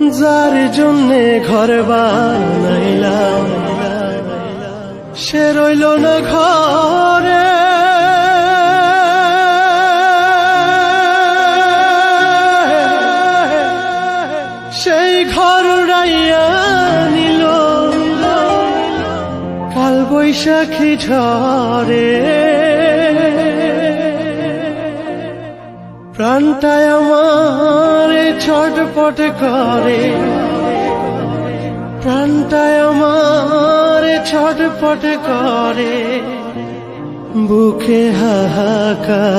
যার জন্যে ঘর বানাইলাম। সে রইল না ঘরে। সেই ঘর রাইয়া নিল। কাল বৈশাখী ঝরে প্রাণটায় আমার ছটপট করে। প্রাণটায় আমার ছটপট করে। বুকে হাহাকার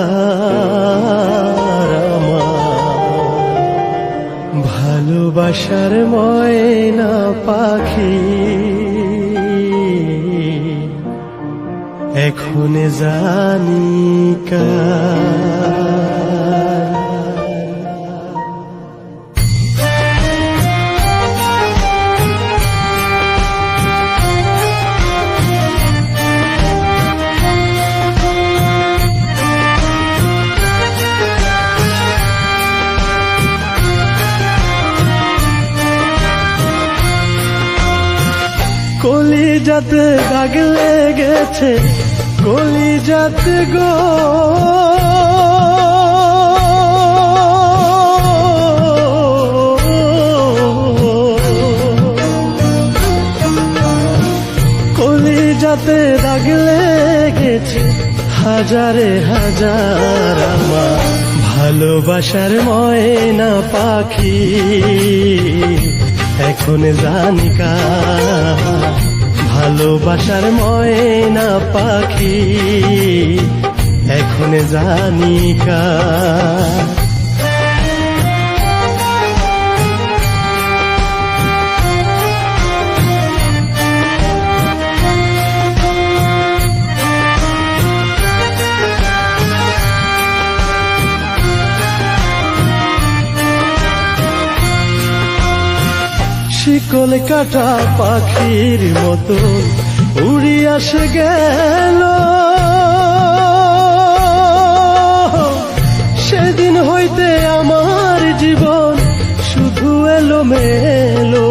ভালোবাসার ময়না পাখি। এখন জানি যাতে দাগ লেগেছে কলি যাতে গো। কলি যাতে দাগ লেগেছে, হাজারে হাজার আমার ভালোবাসার ময়না পাখি। এখন জানিকা ভালোবাসার ময়না পাখি এখন জানিকা শিকল কাটা পাখির মতো উড়ি আসে গেল। সেদিন হইতে আমার জীবন শুধু এলো মেলো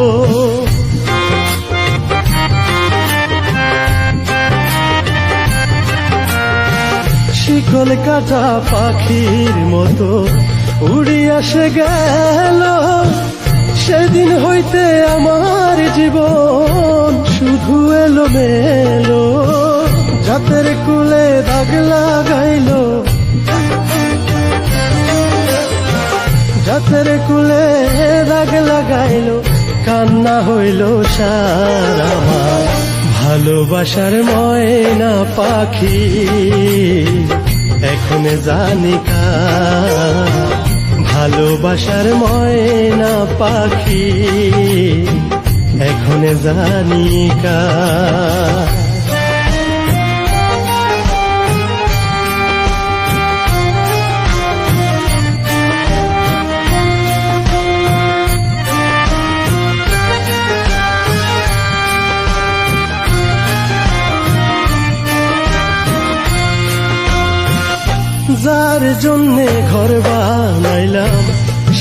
শিকল কাটা পাখির মতো উড়ি আসে গেল। সেদিন হইতে আমার জীবন শুধু এলো মেলো জাতের কুলে দাগ লাগাইল। জাতের কুলে দাগ লাগাইল। কান্না হইল সারা ভালোবাসার ময়না পাখি, এখন জানিকা ভালোবাসার ময়না পাখি এখন জানিকা যার জন্যে ঘর বানাইলাম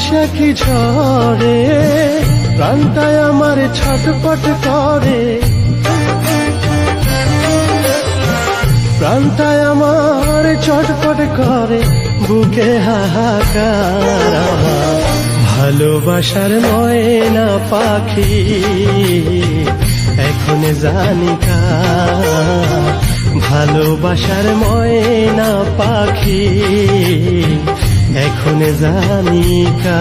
বৈশাখী ঝড়ে প্রাণটায় আমার ছটপট করে প্রাণটায় আমার ছটপট করে, বুকে হাহাকার। ভালোবাসার ময়না পাখি, এখন জানিকা ভালোবাসার ময়না পাখি এখন জানিকা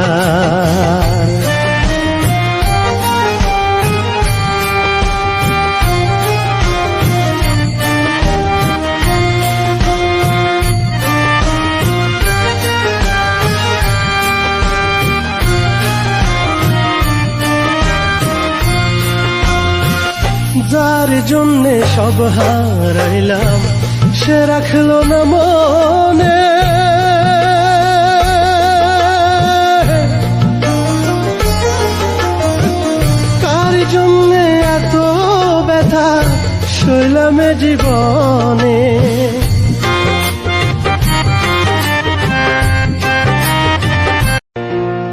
যার জন্যে সব হারাইলাম সে রাখল না শৈলামে জীবনে।